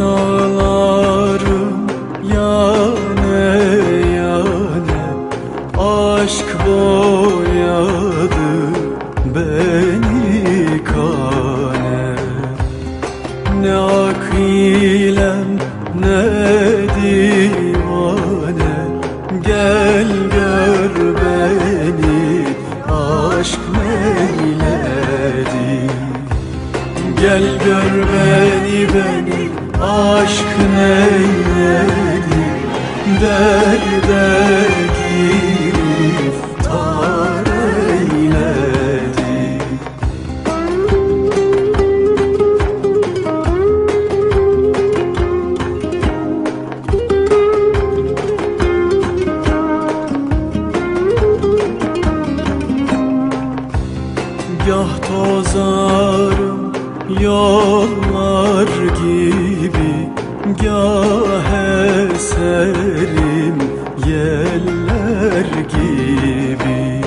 ağlarım yane yane Aşk boyadı beni kane. Ne akilem ne divane Gel gör beni aşk meyledi Gel gör beni beni aşk neyledi Derde giriftar eyledi. Gah tozarım yollar gibi Gah eserim yeller gibi.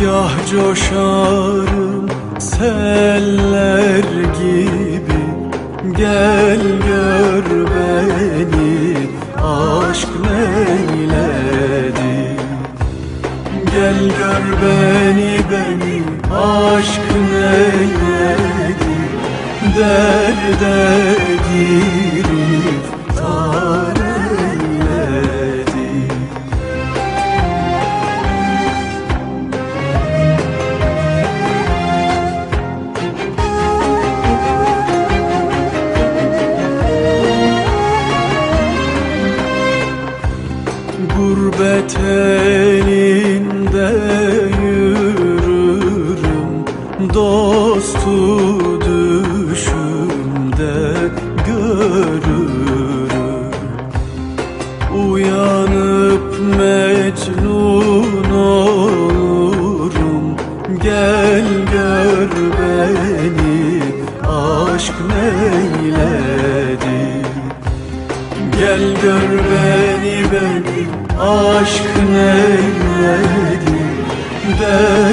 Gah coşarım seller gibi Gel gör beni aşk neyledi? Gel gör beni beni aşk neyledi Derde eyledi Gurbet elinde Dostu düşümde görürüm. Uyanıp mecnun olurum. Gel gör beni aşk neyledi? Gel gör beni beni aşk neyledi? Derde